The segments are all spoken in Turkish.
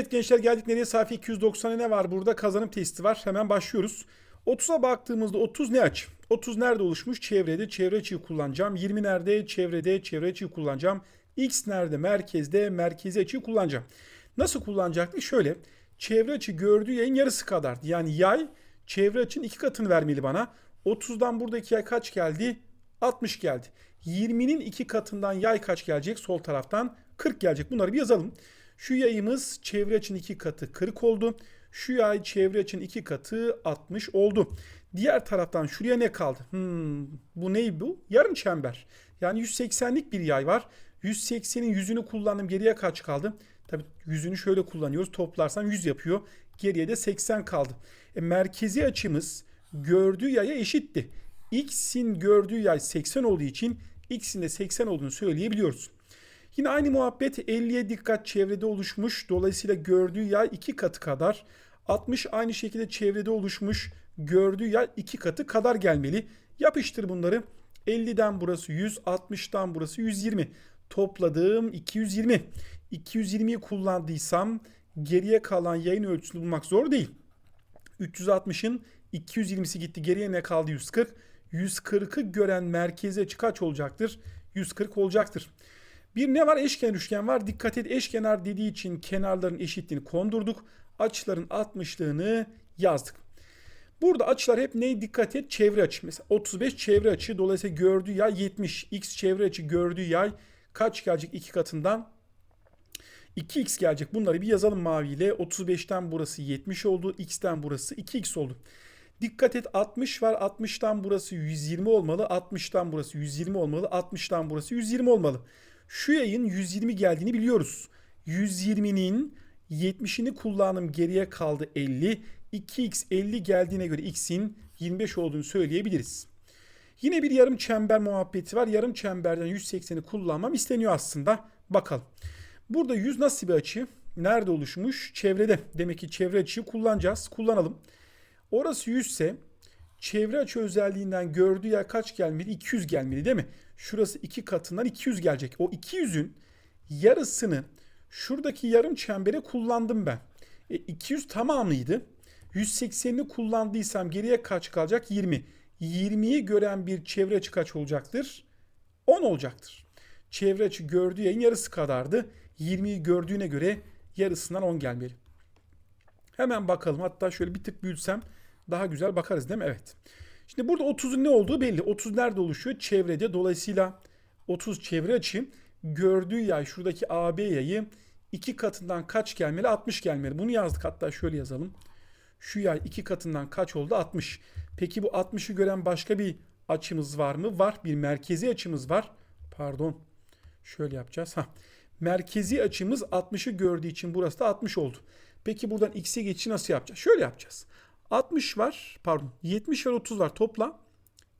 Evet gençler geldik nereye? Sayfa 290'a ne var burada? Kazanım testi var. Hemen başlıyoruz. 30'a baktığımızda 30 ne açı? 30 nerede oluşmuş? Çevrede. Çevre açıyı kullanacağım. 20 nerede? Çevrede. Çevre açıyı kullanacağım. X nerede? Merkezde. Merkezi açıyı kullanacağım. Nasıl kullanacaktık? Şöyle. Çevre açı gördüğü yayın yarısı kadardı. Yani yay çevre açının iki katını vermeli bana. 30'dan buradaki yay kaç geldi? 60 geldi. 20'nin iki katından yay kaç gelecek? Sol taraftan 40 gelecek. Bunları bir yazalım. Şu yayımız çevre açının iki katı 40 oldu. Şu yay çevre açının iki katı 60 oldu. Diğer taraftan şuraya ne kaldı? Hmm, bu ne bu? Yarım çember. Yani 180'lik bir yay var. 180'in yüzünü kullandım. Geriye kaç kaldı? Tabii yüzünü şöyle kullanıyoruz. Toplarsam 100 yapıyor. Geriye de 80 kaldı. E, merkezi açımız gördüğü yaya eşitti. X'in gördüğü yay 80 olduğu için X'in de 80 olduğunu söyleyebiliyoruz. Yine aynı muhabbet 50'ye dikkat çevrede oluşmuş. Dolayısıyla gördüğü yay 2 katı kadar. 60 aynı şekilde çevrede oluşmuş. Gördüğü yay 2 katı kadar gelmeli. Yapıştır bunları. 50'den burası 100, 60'tan burası 120. Topladığım 220. 220'yi kullandıysam geriye kalan yayın ölçüsünü bulmak zor değil. 360'ın 220'si gitti. Geriye ne kaldı? 140. 140'ı gören merkezi açı kaç olacaktır? 140 olacaktır. Bir ne var? Eşkenar üçgen var. Dikkat et eşkenar dediği için kenarların eşitliğini kondurduk. Açıların 60'lığını yazdık. Burada açılar hep neye dikkat et? Çevre açı. Mesela 35 çevre açı. Dolayısıyla gördüğü yay 70. X çevre açı gördüğü yay kaç gelecek? iki katından 2x gelecek. Bunları bir yazalım maviyle. 35'ten burası 70 oldu. X'ten burası 2x oldu. Dikkat et 60 var. 60'tan burası 120 olmalı. 60'tan burası 120 olmalı. 60'tan burası 120 olmalı. Şu yayın 120 geldiğini biliyoruz. 120'nin 70'ini kullanım geriye kaldı 50. 2x 50 geldiğine göre x'in 25 olduğunu söyleyebiliriz. Yine bir yarım çember muhabbeti var. Yarım çemberden 180'i kullanmam isteniyor aslında. Bakalım. Burada 100 nasıl bir açı? Nerede oluşmuş? Çevrede. Demek ki çevre açıyı kullanacağız. Kullanalım. Orası 100 ise çevre açı özelliğinden gördüğü yer kaç gelmeli? 200 gelmeli değil mi? Şurası iki katından 200 gelecek. O 200'ün yarısını şuradaki yarım çembere kullandım ben. E, 200 tamamıydı. 180'ini kullandıysam geriye kaç kalacak? 20. 20'yi gören bir çevre açı kaç olacaktır? 10 olacaktır. Çevre açı gördüğü yayın yarısı kadardı. 20'yi gördüğüne göre yarısından 10 gelmeli. Hemen bakalım. Hatta şöyle bir tık büyütsem daha güzel bakarız değil mi? Evet. Şimdi burada 30'un ne olduğu belli. 30 nerede oluşuyor? Çevrede. Dolayısıyla 30 çevre açı gördüğü yay şuradaki AB yayı iki katından kaç gelmeli? 60 gelmeli. Bunu yazdık. Hatta şöyle yazalım. Şu yay iki katından kaç oldu? 60. Peki bu 60'ı gören başka bir açımız var mı? Var. Bir merkezi açımız var. Pardon. Şöyle yapacağız. Ha. Merkezi açımız 60'ı gördüğü için burası da 60 oldu. Peki buradan x'e geçişi nasıl yapacağız? Şöyle yapacağız. 60 var pardon 70 var 30 var topla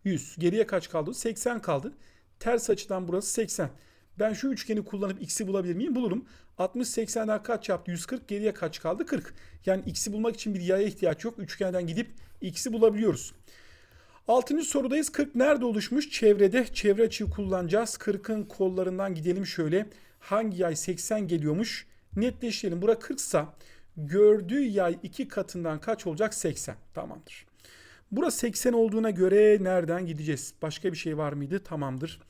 100. Geriye kaç kaldı? 80 kaldı. Ters açıdan burası 80. Ben şu üçgeni kullanıp x'i bulabilir miyim? Bulurum. 60 80'den kaç yaptı? 140. Geriye kaç kaldı? 40. Yani x'i bulmak için bir yaya ihtiyaç yok. Üçgenden gidip x'i bulabiliyoruz. Altıncı sorudayız. 40 nerede oluşmuş? Çevrede. Çevre açıyı kullanacağız. 40'ın kollarından gidelim şöyle. Hangi yay 80 geliyormuş? Netleştirelim. Bura 40 sa gördüğü yay iki katından kaç olacak? 80. Tamamdır. Burası 80 olduğuna göre nereden gideceğiz? Başka bir şey var mıydı? Tamamdır.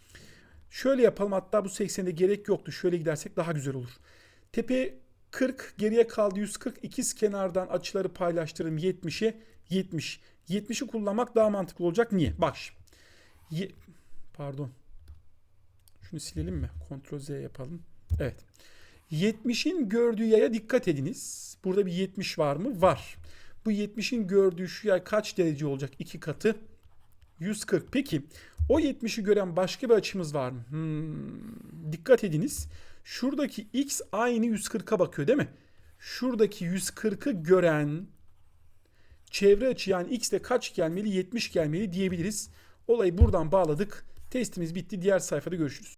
Şöyle yapalım. Hatta bu 80'de gerek yoktu. Şöyle gidersek daha güzel olur. Tepe 40 geriye kaldı 140. İkiz kenardan açıları paylaştırırım 70'e 70. 70'i kullanmak daha mantıklı olacak. Niye? Bak şimdi. Ye- Pardon. Şunu silelim mi? Ctrl Z yapalım. Evet. 70'in gördüğü yaya dikkat ediniz. Burada bir 70 var mı? Var. Bu 70'in gördüğü şu yay kaç derece olacak? İki katı 140. Peki o 70'i gören başka bir açımız var mı? Hmm, dikkat ediniz. Şuradaki x aynı 140'a bakıyor değil mi? Şuradaki 140'ı gören çevre açı yani x de kaç gelmeli? 70 gelmeli diyebiliriz. Olayı buradan bağladık. Testimiz bitti. Diğer sayfada görüşürüz.